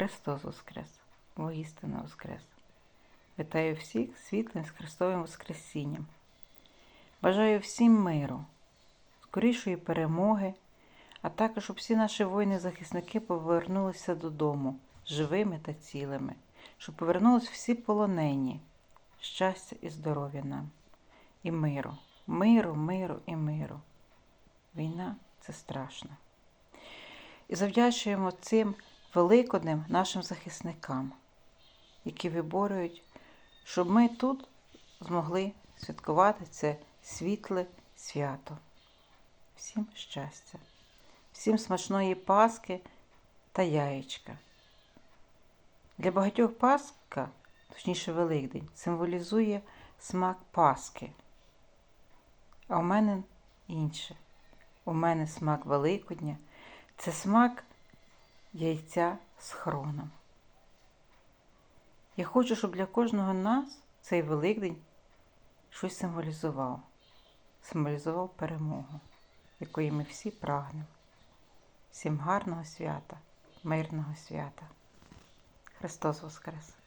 Христос Воскрес! Воістина Воскрес! Вітаю всіх світлим з Христовим Воскресінням. Бажаю всім миру, скорішої перемоги, а також щоб всі наші воїни-захисники повернулися додому живими та цілими, щоб повернулись всі полонені, щастя і здоров'я нам, і миру, миру, миру і миру. Війна це страшно. І завдячуємо цим великодним нашим захисникам, які виборюють, щоб ми тут змогли святкувати це світле свято. Всім щастя, всім смачної Паски та яєчка. Для багатьох Пасха, точніше Великдень, символізує смак Паски. А у мене інше. У мене смак Великодня це смак яйця з хроном. Я хочу, щоб для кожного нас цей Великдень щось символізував, символізував перемогу, якої ми всі прагнемо. Всім гарного свята, мирного свята. Христос Воскрес!